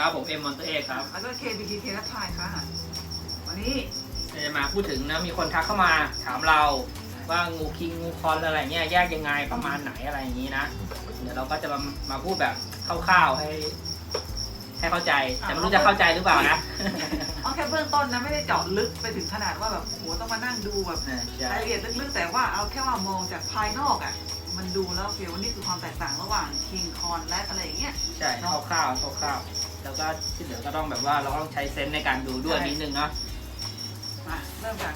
ครับผมเอ็มมอนเตอร์เอครับแล้วก็ KBTK ทักทายค่ะ วันนี้จะมาพูดถึงนะมีคนทักเข้ามาถามเราว่างูคิงงูคอนอะไรเงี้ยแยกยังไงประมาณไหนอะไรอย่างนี้นะเดี๋ยวเราก็จะมามาพูดแบบคร่าวๆให้ ให้เข้าใจแต่ไม่รู้จะเข้าใจหรือเปล่านะเอาแค่เบื้องต้นนะไม่ได้เจาะลึกไปถึงขนาดว่าแบบโหต้องมานั่งดูแบบอ่าใช่รายละเอียดลึกๆ แต่ว่าเอาแค่ว่ามองจากภายนอกอะ มันดูแล้วเฟีลว่านี่คือความแตกต่างระหว่างคิงคอนและอะไรอย่างเงี้ย ใช่คร่าวๆคร่าวๆ แล้วก็ที่เหลือก็ต้องแบบว่าเราต้องใช้เซนส์ในการดูด้วยใช่ นิดนึงเนาะมาเริ่มจาก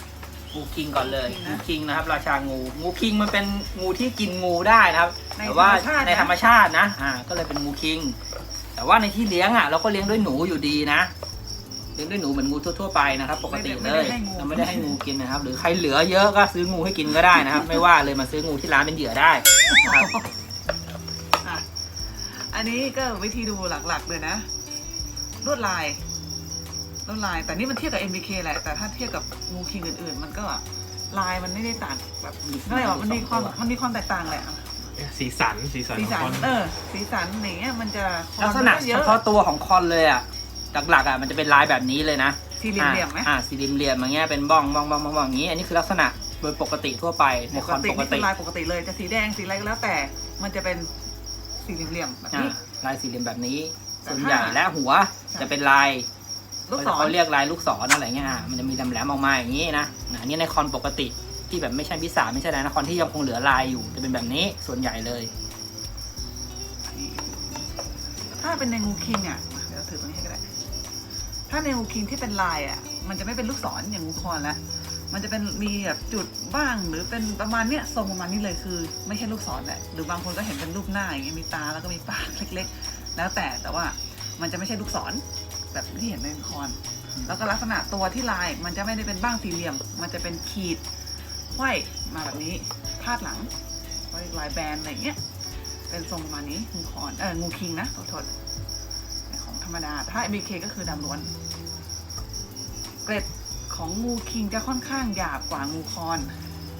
งูคิงก่อนเลยงูงูคิคิงงนะนะครับ ราชางูงูคิงมันเป็นงูที่กินงูได้นะครับในแต่ว่าธรรมชาตินะ ในธรรมชาตินะอ่าก็เลยเป็นงูคิง แต่ว่าในที่เลี้ยงอะเราก็เลี้ยงด้วยหนูอยู่ดีนะเลี้ยงด้วยหนูเหมือนงูทั่วๆไปนะครับ ปกติเลยเราไม่ได้ให้งูกินนะครับ หรือใครเหลือเยอะก็ซื้องูให้กินก็ได้นะครับ ไม่ว่าเลยมาซื้องูที่ร้านเป็นเหยื่อได้นะครับ อะอันนี้ก็วิธีดูหลักๆเลยนะ ลวดลายลวดลาย แต่นี่มันเทียบกับ MBK แหละแต่ถ้าเทียบกับงูคิงอื่น ๆ มันก็ลายมันไม่ได้ต่างแบบไม่ได้หรอกมันมีความมันมีความแตกต่างแหละสีสันสีสันสีของสันคอนเออสีสันอย่างเงี้ยมันจะลักษณะเยเฉอะพาะตัวของคอนเลยอะหลักๆอะมันจะเป็นลายแบบนี้เลยนะสี่เหลี่ยมๆไหมอ่าสี่เหลี่ยมๆอย่างเงี้ยเป็นบ้องบ้องบ้องบ้องบ้องอย่างงี้ อันนี้คือลักษณะโดยปกติทั่วไปในปคกอนติปกนี่คืติอลายปกติเลยจะสีแดงสีอะไรก็แล้วแต่มันจะเป็นสี่เหลี่ยมๆแบบอ่านี้ลายสี่เหลี่ยมแบบนี้แต่ ส่วนถ้าใหญ่และหัวใช่จะเป็นลายลูกศรเขาเรียกลายลูกศรอะไรเงี้ยอ่ามันจะมีแหลมๆออกมาอย่างนี้นะอ่าอันนี้ในคอนปกติที่แบบไม่ใช่พิสาไม่ใช่อะไรนะคอนที่ยังคงเหลือลายอยู่จะเป็นแบบนี้ส่วนใหญ่เลย ถ้าเป็นในงูคิงอะเดี๋ยวถือตรงนี้ให้ก็ได้ถ้าในงูคิงที่เป็นลายอะ มันจะไม่เป็นลูกศรอย่างงูคอนแล้วมันจะเป็นมีแบบจุดบ้างหรือเป็นประมาณเนี้ยทรงประมาณนี้เลยคือ ไม่ใช่ลูกศรแหละหรือบางคนก็เห็นเป็นรูปหน้าอย่างเงี้ยมีตาแล้วก็มีปากเล็ก ๆ แล้วแต่แต่ว่ามันจะไม่ใช่ลูกศรแบบที่เห็นในคอนแล้วก็ลักษณะตัวที่ลายมันจะไม่ได้เป็นบ้างสี่เหลี่ยม มันจะเป็นขีดห้อยมาแบบนี้พาดหลังไว้ลายแบนอะไรอย่างเงี้ยเป็นทรงประมาณนี้งูคอนเอองูคิงนะขอโทษแต่ของธรรมดาถ้า MBK ก็คือดำล้วน เกร็ดของงูคิงจะค่อนข้างหยาบกว่างูคอน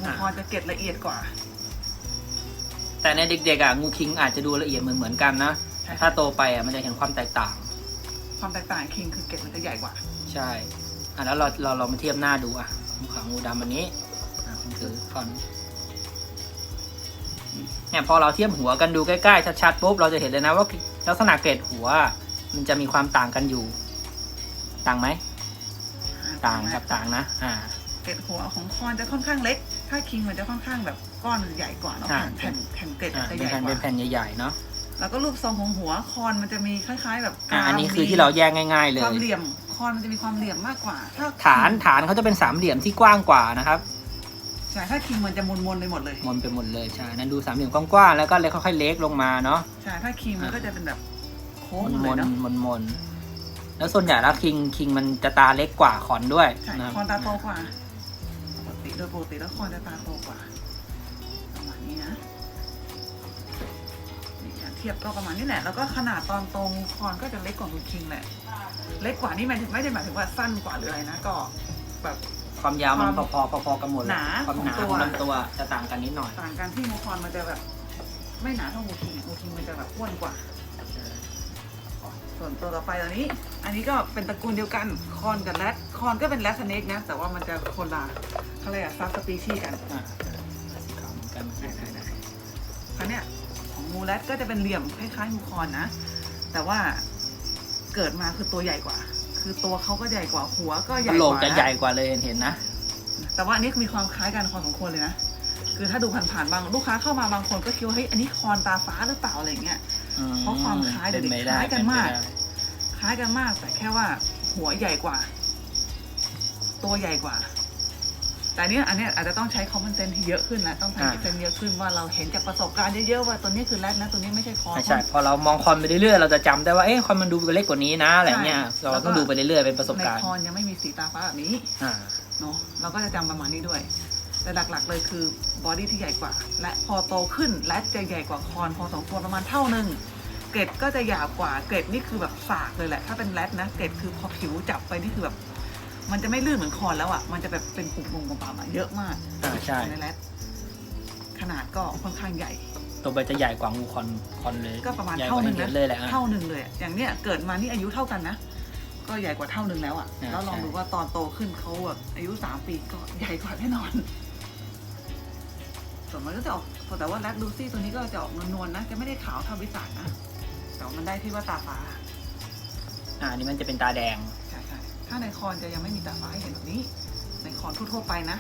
งูคอนจะเกร็ดละเอียดกว่า แต่ในเด็กๆอะงูคิงอาจจะดูละเอียดเหมือนเหมือนๆกันนะใช่ ถ้าโตไปอะมันจะเห็นความแตกต่าง ความแตกต่างคิงคือเกร็ดมันจะใหญ่กว่า ใช่อะแล้วเราเราเรามาเทียบหน้าดูอะงูขาวงูดำอันนี้อะมันคือคอนเนี่ยพอเราเทียบหัวกันดูใกล้ๆชัดๆปุ๊บเราจะเห็นเลยนะว่าลักษณะเกล็ดหัว มันจะมีความต่างกันอยู่ ต่างไหมต่างครับต่างนะ อ่า เกร็ดหัวของคอนจะค่อนข้างเล็ก ถ้าคิงมันจะค่อนข้างแบบก้อนใหญ่กว่าเนาะอ่าแผ่นแผ่นแผ่นเกร็ดอ่าจะเป็นใหญ่แผ่นกเป็นว่าแผ่นใหญ่ๆเนาะ แล้วก็รูปทรงของหัวคอนมันจะมีคล้าย ๆ แบบอ่าอันนี้กรามคือที่เราแยกง่าย ๆ เลความย เหลี่ยมคอนมันจะมีความเหลี่ยมมากกว่า ถ้าฐานฐานเขาจะเป็นสามเหลี่ยมที่กว้างกว่านะครับใช่ถ้าคิงมันจะมนๆไปหมดเลย มนไปหมดเลยใช่นั้นดูสามเหลี่ยมกว้างๆแล้วก็เล็กค่อยๆเล็กลงมาเนาะ ใช่ถ้าคิงมันก็จะเป็นแบบโค้งมนหมดมเลยนเนาะ มนมนแล้วส่วนใหญ่แล้วคิงคิงมันจะตาเล็กกว่าคอนด้วยใช่นะคอนตาโตกว่าปกติโดยปกติแล้วคอนจะตาโตกว่าประมาณนี้นะ นี่อะเทียบก็ประมาณนี้แหละ แล้วก็ขนาดตอนตรงคอนก็จะเล็กกว่าคุณคิงแหละ เล็กกว่านี่หมายถึงไม่ได้หมายถึงว่าสั้นกว่าหรืออะไรนะ ก็แบบ ความยาวมันความพอๆพอๆกันหมดเลยหนาความหนาของตัวของลำตัวจะต่างกันนิดหน่อยต่างกันที่มูคอนมันจะแบบ ไม่หนาเท่ามูคิงอะมูคิงมันจะแบบอ้วนกว่า ส่วนตัวต่อไปตอนนี้ อันนี้ก็เป็นตระกูลเดียวกัน คอนกับแรด คอนก็เป็นแรดสเนกนะ แต่ว่ามันจะคนละเขาเรียกอะซับสปีชีส์กันอ่าสีขาวเหมือนกันใช่ใช่ใช่คราวเนี้ย ของมูแรดก็จะเป็นเหลี่ยมคล้ายๆมูคอนนะ แต่ว่าเกิดมาคือตัวใหญ่กว่า คือตัวเขาก็ใหญ่กว่าหัวก็ใหญ่โหลกกว่าจะนะใหญ่กว่าเลยเห็นๆนะ แต่ว่าอันนี้มีความคล้ายกันพอสมควรเลยนะ คือถ้าดูผ่านๆบางลูกค้าเข้ามาบางคนก็คิดว่าเฮ้ยอันนี้คอนตาฟ้าหรือเปล่าอะไรเงี้ยอืมเพราะความคล้ายเดี๋ยวป็นี้ไปได้คล้ายกันมากเป็ไปได้คล้ายกันมากแต่แค่ว่าหัวใหญ่กว่า ตัวใหญ่กว่า แต่เนี้ยอันเนี้ยอาจจะต้องใช้ common sense ที่เยอะขึ้นแล้วต้องใช้ sense เยอะขึ้นว่าเราเห็นจากประสบการณ์เยอะๆว่าตัวนี้คือแรดนะตัวนี้ไม่ใช่คอนไม่ใช่พอเรามองคอนไปเรื่อยๆเราจะจำได้ว่าเอ๊ะคอนมันดูเล็กกว่านี้นะอะไรเงี้ยใช่ เราต้องดูไปเรื่อยๆเป็นประสบในการณ์คอนยังไม่มีสีตาฟ้าแบบนี้ อ่า เนาะเราก็จะจำประมาณนี้ด้วย แต่หลักๆเลยคือบอดี้ที่ใหญ่กว่า และพอโตขึ้นแรดจะใหญ่กว่าคอนพอสมควรประมาณเท่าหนึ่งเกร็ดก็จะหยาบกว่าเกร็ดนี่คือแบบสากเลยแหละ ถ้าเป็นแรดนะเกร็ดคือพอผิวจับไปนี่คือแบบ มันจะไม่ลื่นเหมือนคอนแล้วอะ มันจะแบบเป็นปุ่มๆปามๆอะเยอะมากอ่าใช่ ในแรดขนาดก็ค่อนข้างใหญ่ ตัวไปจะใหญ่กว่างูคอนคอนเลยก็ประมาณใหญ่กเท่าว่าหนึ่งเยนะอะเลยแหละอะ เท่าหนึ่งเลยอะอย่างเนี้ยเกิดมานี่อายุเท่ากันนะ ก็ใหญ่กว่าเท่าหนึ่งแล้วอะ อ่าแล้วลองใช่ ดูว่าตอนโตขึ้นเขาแบบอายุสามปีก็ใหญ่กว่าแน่นอน ส่วนมันก็จะออกแต่ว่าแรดลูซี่ตัวนี้ก็จะออกนวลๆนะ จะไม่ได้ขาวเท่าวิสานนะ แต่ว่ามันได้ที่ว่าตาฟ้า อ่าอันนี่มันจะเป็นตาแดงใช่ใช่ ถ้าในคอนจะยังไม่มีตาฟ้าให้เห็นแบบนี้ ในคอนทั่วๆไปนะ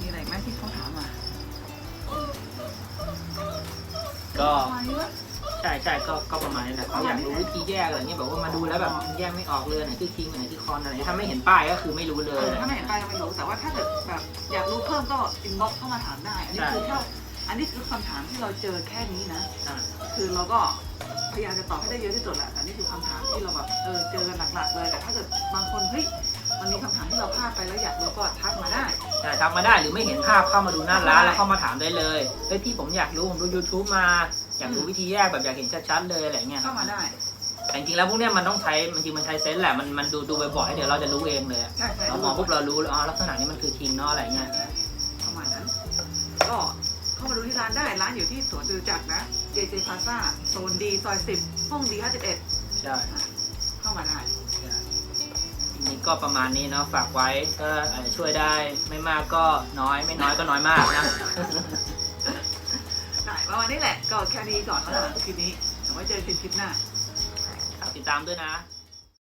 มีอะไรไหมที่เขาถามมาก็ประมาณนี้วะใช่ใช่ก็ก็ประมาณนี้แหละเขาอยากรู้วิธีแยกอะไรเงี้ยแบบว่ามาดูแล้วแบบแยกไม่ออกเลยอันไหนคือคิงอันไหนคือคอนอะไรเงี้ยถ้าไม่เห็นป้ายก็คือไม่รู้เลเอยอถ้าไม่เห็นไปก็ไม่รู้แต่ว่าถ้าเกิดแบบอยากรู้เพิ่มก็อินบ็อกเข้ามาถามได้ อันนี้ใช่คือแค่อันนี้คือคำถามที่เราเจอแค่นี้นะอ่าคือเราก็ พยายามจะตอบให้ได้เยอะที่สุดแหละแต่นี่คือคำถามที่เราแบบเออเจอกันหลักๆเลย แต่ถ้าเกิดบางคนเฮ้ยมันมีคำถามที่เราพลาดไปแล้วอยากรู้ก็ทักมาได้ใช่ทำมาได้หรือไม่เห็นภาพเข้ามาดูหน้าร้านแล้วเข้ามาถามได้เลยเฮ้ยพี่ผมอยากรู้ผมดู YouTube มา อยากรู้วิธีแยกแบบอยากเห็นชัดๆเลยอะไรเงี้ยเข้ามาได้แต่จริงๆแล้วพวกเนี้ยมันต้องใช้มันจริงมันใช้เซนส์แหละมันมันดูดูบ่อยๆเดี๋ยวเราจะรู้เองเลยอะใช่ใช่เรามองปุ๊บเรารู้เลยอ๋อลักษณะนี้มันคือคิงเนาะอะไรเงี้ยประมาณนั้นก็เข้ามาดูที่ร้านได้ ร้านอยู่ที่สวนจตุจักรนะ JJ Plaza โซนดีซอย10ห้องดี51ใช่เข้ามาได้ ทีนี้ก็ประมาณนี้เนาะฝากไว้ก็เอ่อช่วยได้ไม่มากก็น้อยไม่น้อยก็น้อยมากนะ ได้ประมาณนี้แหละ ก็แค่นี้ก่อนแล้วกันคลิปนี้เอาไว้เจอกันคลิปหน้าฝากติดตามด้วยนะ